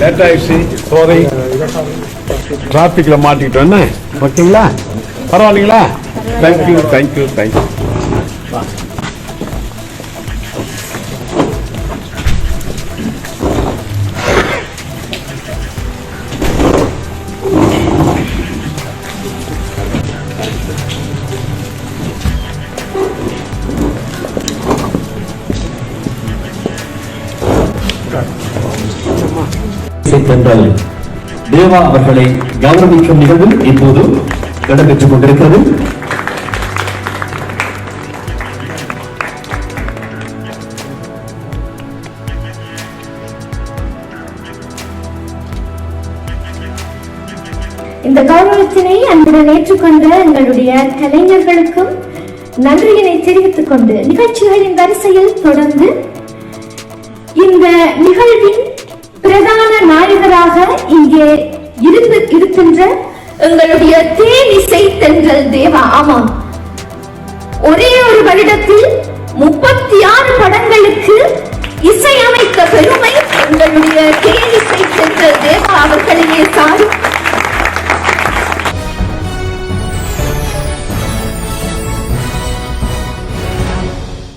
Late ஆயிடுச்சு sorry டிராஃபிக்கில் மாட்டிக்கிட்டோம். ஓகேங்களா? பரவாயில்லைங்களா? Thank you thank you thank you இசைத்தன்றல் Deva அவர்களை கௌரவிக்கும் நிகழ்வு இப்போது நடைபெற்றுக் கொண்டிருக்கிறது. இந்த கௌரவத்தினை அன்புடன் ஏற்றுக்கொண்ட எங்களுடைய கலைஞர்களுக்கும் நன்றியினை தெரிவித்துக் கொண்டு நிகழ்ச்சிகளின் வரிசையில் தொடர்ந்து இந்த நிகழ்வின் பிரதான நாயகராக இங்கே இருந்து இருக்கின்ற எங்களுடைய தேனிசை தென்றல் தேவா. ஆமாம். ஒரே ஒரு வருடத்தில் முப்பத்தி ஆறு படங்களுக்கு இசையமைத்த பெருமை எங்களுடைய தேனிசை தென்றல் தேவா அவர்களையே சாரும்.